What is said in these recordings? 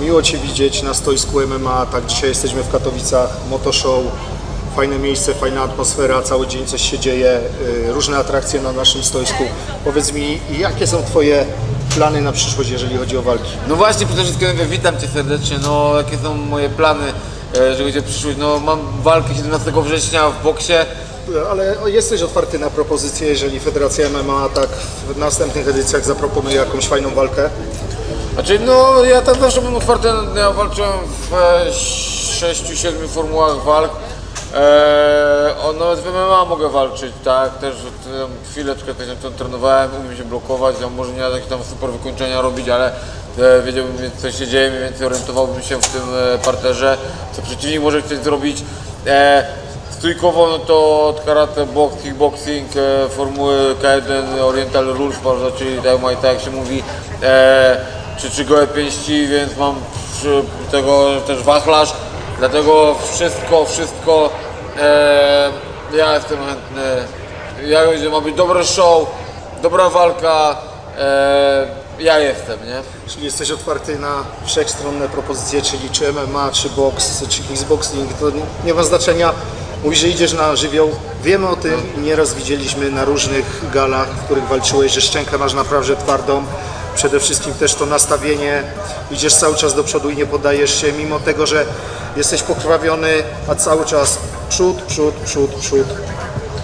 miło Cię widzieć na stoisku MMA. Tak, dzisiaj jesteśmy w Katowicach, Motoshow. Fajne miejsce, fajna atmosfera, cały dzień coś się dzieje, y, różne atrakcje na naszym stoisku. Powiedz mi, jakie są Twoje plany na przyszłość, jeżeli chodzi o walki? No właśnie, przede wszystkim witam Cię serdecznie, no jakie są moje plany, jeżeli chodzi o przyszłość, no mam walkę 17 września w boksie, Ale jesteś otwarty na propozycje, jeżeli Federacja MMA tak w następnych edycjach zaproponuje jakąś fajną walkę? Znaczy, no ja tam zawsze byłem otwarty, ja walczyłem w e, 6-7 formułach walk. E, nawet w MMA mogę walczyć, tak, też tam chwileczkę też tam trenowałem, umiem się blokować, tam może nie jakieś tam super wykończenia robić, ale e, wiedziałbym co się dzieje, mniej więcej orientowałbym się w tym e, parterze, co przeciwnik może chcieć zrobić. E, Stójkowo no to od karate, box, kickboxing, e, formuły K1, Oriental Rules, czyli Muay Thai jak się mówi, e, czy, czy gołe pięści, więc mam przy tego też wachlarz, dlatego wszystko, wszystko, e, ja jestem chętny, jak będzie, ma być dobre show, dobra walka, e, ja jestem, nie? Czyli jesteś otwarty na wszechstronne propozycje, czyli czy MMA, czy boks, czy kickboxing, to nie- ma znaczenia. Mówisz, że idziesz na żywioł. Wiemy o tym i nieraz widzieliśmy na różnych galach, w których walczyłeś, że szczękę masz naprawdę twardą. Przede wszystkim też to nastawienie, idziesz cały czas do przodu i nie poddajesz się, mimo tego, że jesteś pokrwawiony, a cały czas przód, przód, przód, przód.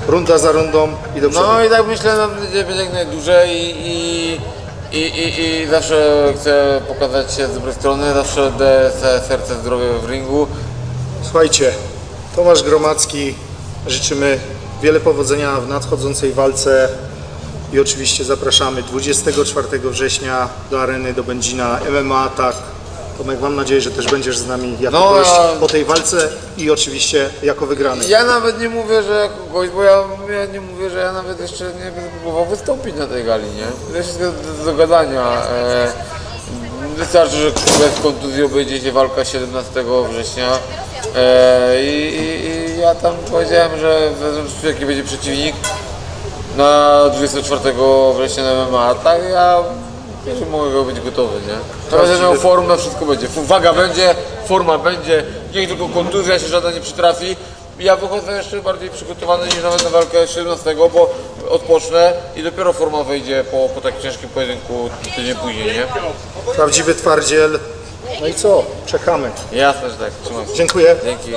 Runda za rundą i do przodu. No i tak myślę, że będzie będzie jak najdłużej i, i, i, i, zawsze chcę pokazać się z dobrej strony, zawsze daję se- serce zdrowie w ringu. Słuchajcie, Tomasz Gromacki, życzymy wiele powodzenia w nadchodzącej walce i oczywiście zapraszamy 24 września do areny do Będzina MMA tak. Tomek, mam nadzieję, że też będziesz z nami jako No, gość ja- po tej walce i oczywiście jako wygrany. Ja nawet nie mówię, że jako gość, bo ja, ja nie mówię, że ja nawet jeszcze nie będę próbował wystąpić na tej gali, nie? To jest wszystko do, do gadania. E, wystarczy, że bez kontuzji obejdzie się walka 17 września. E, i, i, I ja tam powiedziałem, że w- jaki będzie przeciwnik na 24 września na MMA, tak ja że mogę być gotowy, nie? To będzie miał formę, wszystko będzie. Waga będzie, forma będzie, niech tylko kontuzja się żadna nie przytrafi. Ja wychodzę jeszcze bardziej przygotowany niż nawet na walkę 17, bo odpocznę i dopiero forma wejdzie po, po tak ciężkim pojedynku tydzień później, nie? Prawdziwy twardziel. No i co? Czekamy. Jasne, że tak. Trzymam się. Dziękuję. Dzięki.